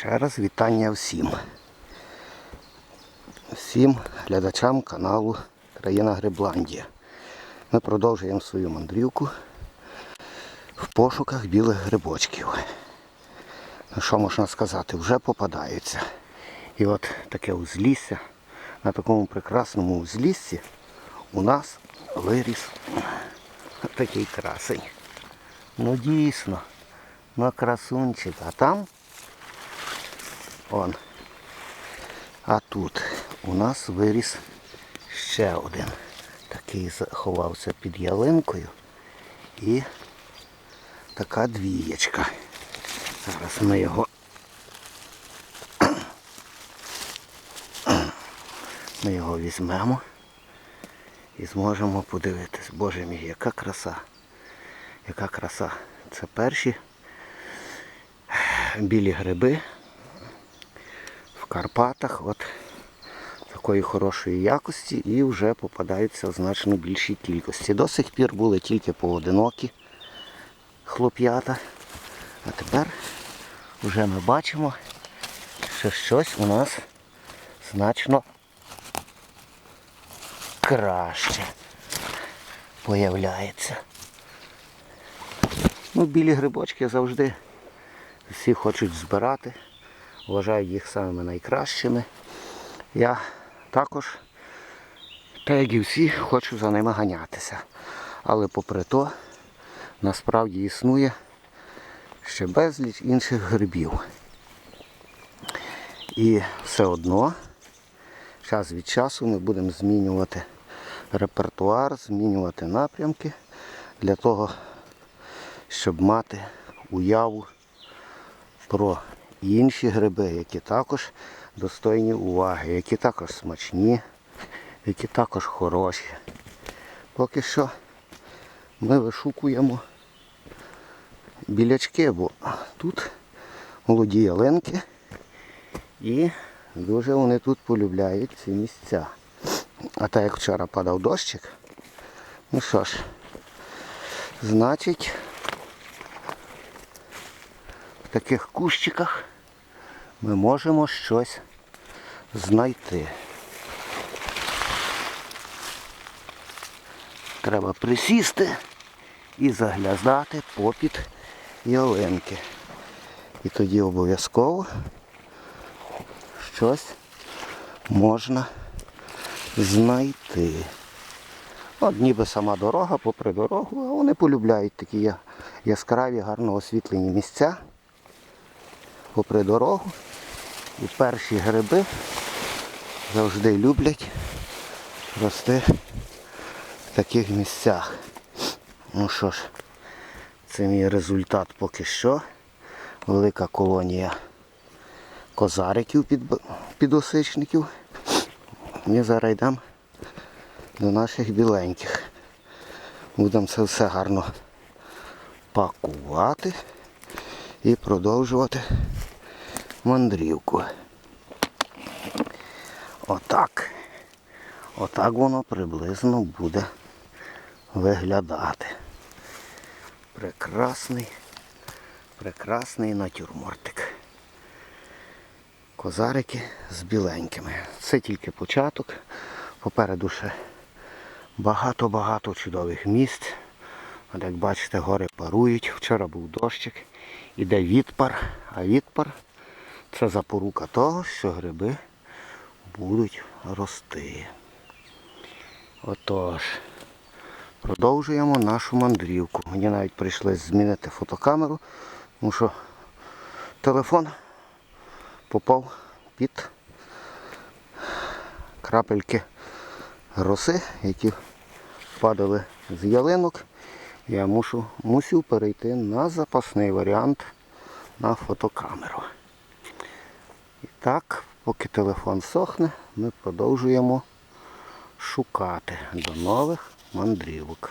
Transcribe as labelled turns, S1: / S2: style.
S1: Ще раз вітання всім. Всім глядачам каналу Країна Грибландія. Ми продовжуємо свою мандрівку в пошуках білих грибочків. Що можна сказати, вже попадаються. І от таке узлісся, на такому прекрасному узліссі у нас виріс такий красень. Ну дійсно, на красунчик. А там Он. А тут у нас виріс ще один. Такий заховався під ялинкою. І така двієчка. Зараз ми його. Ми його візьмемо і зможемо подивитись. Боже мій, яка краса. Яка краса. Це перші білі гриби Карпатах от такої хорошої якості і вже попадаються в значно більшій кількості. До сих пір були тільки поодинокі хлоп'ята. А тепер вже ми бачимо, що щось у нас значно краще появляється. Ну, білі грибочки завжди всі хочуть збирати, вважають їх самими найкращими. Я також, так як і всі, хочу за ними ганятися. Але попри то, насправді існує ще безліч інших грибів. І все одно, час від часу ми будемо змінювати репертуар, змінювати напрямки для того, щоб мати уяву про інші гриби, які також достойні уваги, які також смачні, які також хороші. Поки що ми вишукуємо білячки, бо тут молоді ялинки і дуже вони тут полюбляють ці місця. А так як вчора падав дощик, ну що ж, значить таких кущиках ми можемо щось знайти. Треба присісти і заглядати попід ялинки. І тоді обов'язково щось можна знайти. От ніби сама дорога попри дорогу, а вони полюбляють такі яскраві, гарно освітлені місця попри дорогу. І перші гриби завжди люблять рости в таких місцях. Ну що ж, це мій результат поки що. Велика колонія козариків під, підосичників. Ми зараз йдемо до наших біленьких. Будемо це все гарно пакувати і продовжувати мандрівку. Отак. Отак воно приблизно буде виглядати. Прекрасний, прекрасний натюрмортик. Козарики з біленькими. Це тільки початок. Попереду ще багато-багато чудових місць. От як бачите, гори парують. Вчора був дощик. Іде відпар, а відпар це запорука того, що гриби будуть рости. Отож, продовжуємо нашу мандрівку. Мені навіть прийшлось змінити фотокамеру, тому що телефон попав під крапельки роси, які падали з ялинок. Я мушу, мусив перейти на запасний варіант на фотокамеру. І так, поки телефон сохне, ми продовжуємо шукати до нових мандрівок.